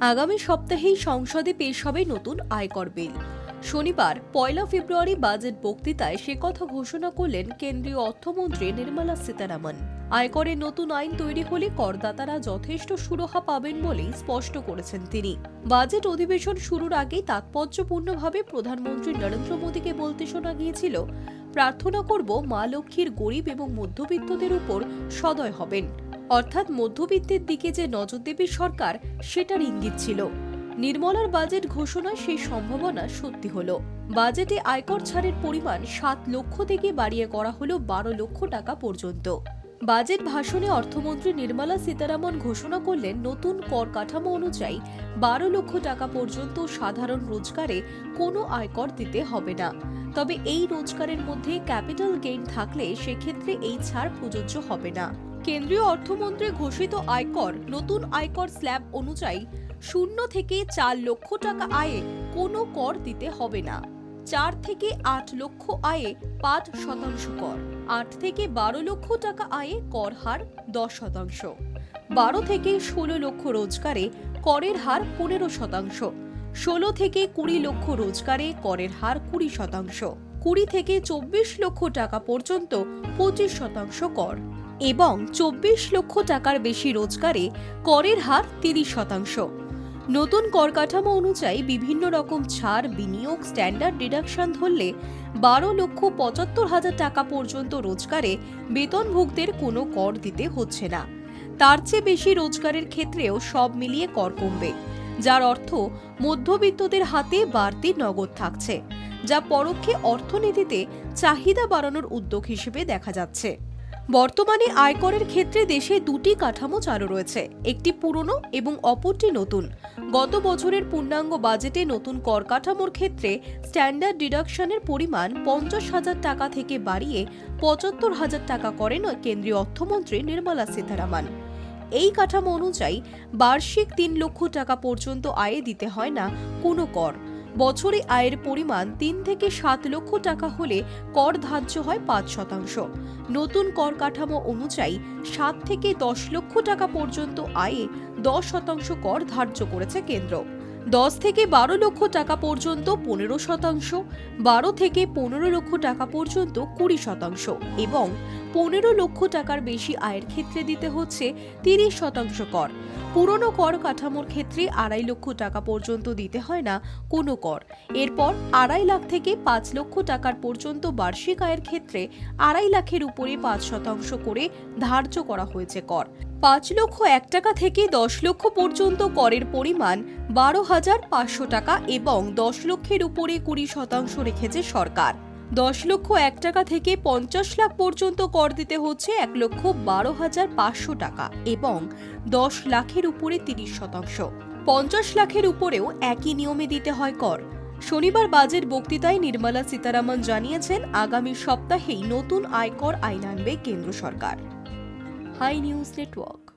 আগামী সপ্তাহেই সংসদে পেশ হবে নতুন আয়কর বিল। শনিবার, পয়লা ফেব্রুয়ারি বাজেট বক্তৃতায় সে কথা ঘোষণা করলেন কেন্দ্রীয় অর্থমন্ত্রী নির্মলা সীতারামন। আয়করের নতুন আইন তৈরি হলে করদাতারা যথেষ্ট সুরক্ষা পাবেন বলেই স্পষ্ট করেছেন তিনি। বাজেট অধিবেশন শুরুর আগেই তাৎপর্যপূর্ণভাবে প্রধানমন্ত্রী নরেন্দ্র মোদীকে বলতে শোনা গিয়েছিল, প্রার্থনা করব মা লক্ষ্মীর গরিব এবং মধ্যবিত্তদের উপর সদয় হবেন। অর্থাৎ মধ্যবিত্তের দিকে যে নজর দেবে সরকার, সেটার ইঙ্গিত ছিল। নির্মলার বাজেট ঘোষণা সেই সম্ভাবনা সত্যি হলো। বাজেটে আয়কর ছাড়ের পরিমাণ সাত লক্ষ থেকে বাড়িয়ে করা হলো বারো লক্ষ টাকা পর্যন্ত। বাজেট ভাষণে অর্থমন্ত্রী নির্মলা সীতারামন ঘোষণা করলেন, নতুন কর কাঠামো অনুযায়ী বারো লক্ষ টাকা পর্যন্ত সাধারণ রোজগারে কোনো আয়কর দিতে হবে না। তবে এই রোজগারের মধ্যে ক্যাপিটাল গেইন থাকলে সেক্ষেত্রে এই ছাড় প্রযোজ্য হবে না। কেন্দ্রীয় অর্থমন্ত্রী ঘোষিত আয়কর, নতুন আয়কর স্ল্যাব অনুযায়ী শূন্য থেকে চার লক্ষ টাকা আয়ে কোনো কর দিতে হবে না। চার থেকে আট লক্ষ আয়ে পাঁচ শতাংশ কর, আট থেকে বারো লক্ষ টাকা আয়ে কর হার দশ শতাংশ, বারো থেকে ষোলো লক্ষ রোজগারে করের হার পনেরো শতাংশ, ষোলো থেকে কুড়ি লক্ষ রোজগারে করের হার কুড়ি শতাংশ, কুড়ি থেকে চব্বিশ লক্ষ টাকা পর্যন্ত পঁচিশ শতাংশ কর। এবং চব্বিশ লক্ষ টাকার বেশি রোজগারে করের হার তিরিশ শতাংশ। নতুন কর কাঠামো অনুযায়ী বিভিন্ন রকম ছাড়, বিনিয়োগ স্ট্যান্ডার্ড ডিডাকশন ধরলে বারো লক্ষ পঁচাত্তর হাজার টাকা পর্যন্ত রোজগারে বেতনভোগদের কোনো কর দিতে হচ্ছে না। তার চেয়ে বেশি রোজগারের ক্ষেত্রেও সব মিলিয়ে কর কমবে, যার অর্থ মধ্যবিত্তদের হাতে বাড়তি নগদ থাকছে, যা পরোক্ষে অর্থনীতিতে চাহিদা বাড়ানোর উদ্যোগ হিসেবে দেখা যাচ্ছে। বর্তমানে আয়করের ক্ষেত্রে দেশে দুটি কাঠামো চালু রয়েছে, একটি পুরনো এবং অপরটি নতুন। গত বছরের পূর্ণাঙ্গ বাজেটে নতুন কর কাঠামোর ক্ষেত্রে স্ট্যান্ডার্ড ডিডাকশনের পরিমাণ পঞ্চাশ হাজার টাকা থেকে বাড়িয়ে পঁচাত্তর হাজার টাকা করেন কেন্দ্রীয় অর্থমন্ত্রী নির্মলা সীতারামন। এই কাঠামো অনুযায়ী বার্ষিক তিন লক্ষ টাকা পর্যন্ত আয়ে দিতে হয় না কোনো কর। বছরে আয়ের পরিমাণ তিন থেকে সাত লক্ষ টাকা হলে কর ধার্য হয় পাঁচ শতাংশ। নতুন কর কাঠামো অনুযায়ী সাত থেকে দশ লক্ষ টাকা পর্যন্ত আয়ে দশ শতাংশ কর ধার্য করেছে কেন্দ্র। দশ থেকে বারো লক্ষ টাকা পর্যন্ত পনেরো শতাংশ, বারো থেকে পনেরো লক্ষ টাকা পর্যন্ত কুড়ি শতাংশ এবং পনেরো লক্ষ টাকার বেশি আয়ের ক্ষেত্রে দিতে হচ্ছে তিরিশ শতাংশ কর। পুরনো কর কাঠামোর ক্ষেত্রে আড়াই লক্ষ টাকা পর্যন্ত দিতে হয় না কোনো কর। এরপর আড়াই লাখ থেকে পাঁচ লক্ষ টাকার পর্যন্ত বার্ষিক আয়ের ক্ষেত্রে আড়াই লাখের উপরে পাঁচ শতাংশ করে ধার্য করা হয়েছে কর। পাঁচ লক্ষ এক টাকা থেকে দশ লক্ষ পর্যন্ত করের পরিমাণ বারো হাজার পাঁচশো টাকা এবং দশ লক্ষের উপরে কুড়ি শতাংশ রেখেছে সরকার। দশ লক্ষ এক টাকা থেকে পঞ্চাশ লাখ পর্যন্ত কর দিতে হচ্ছে এক লক্ষ বারো হাজার পাঁচশো টাকা এবং দশ লাখের উপরে তিরিশ শতাংশ। পঞ্চাশ লাখের উপরেও একই নিয়মে দিতে হয় কর। শনিবার বাজেট বক্তৃতায় নির্মলা সীতারামন জানিয়েছেন, আগামী সপ্তাহেই নতুন আয়কর আইন আনবে কেন্দ্র সরকার। High news network.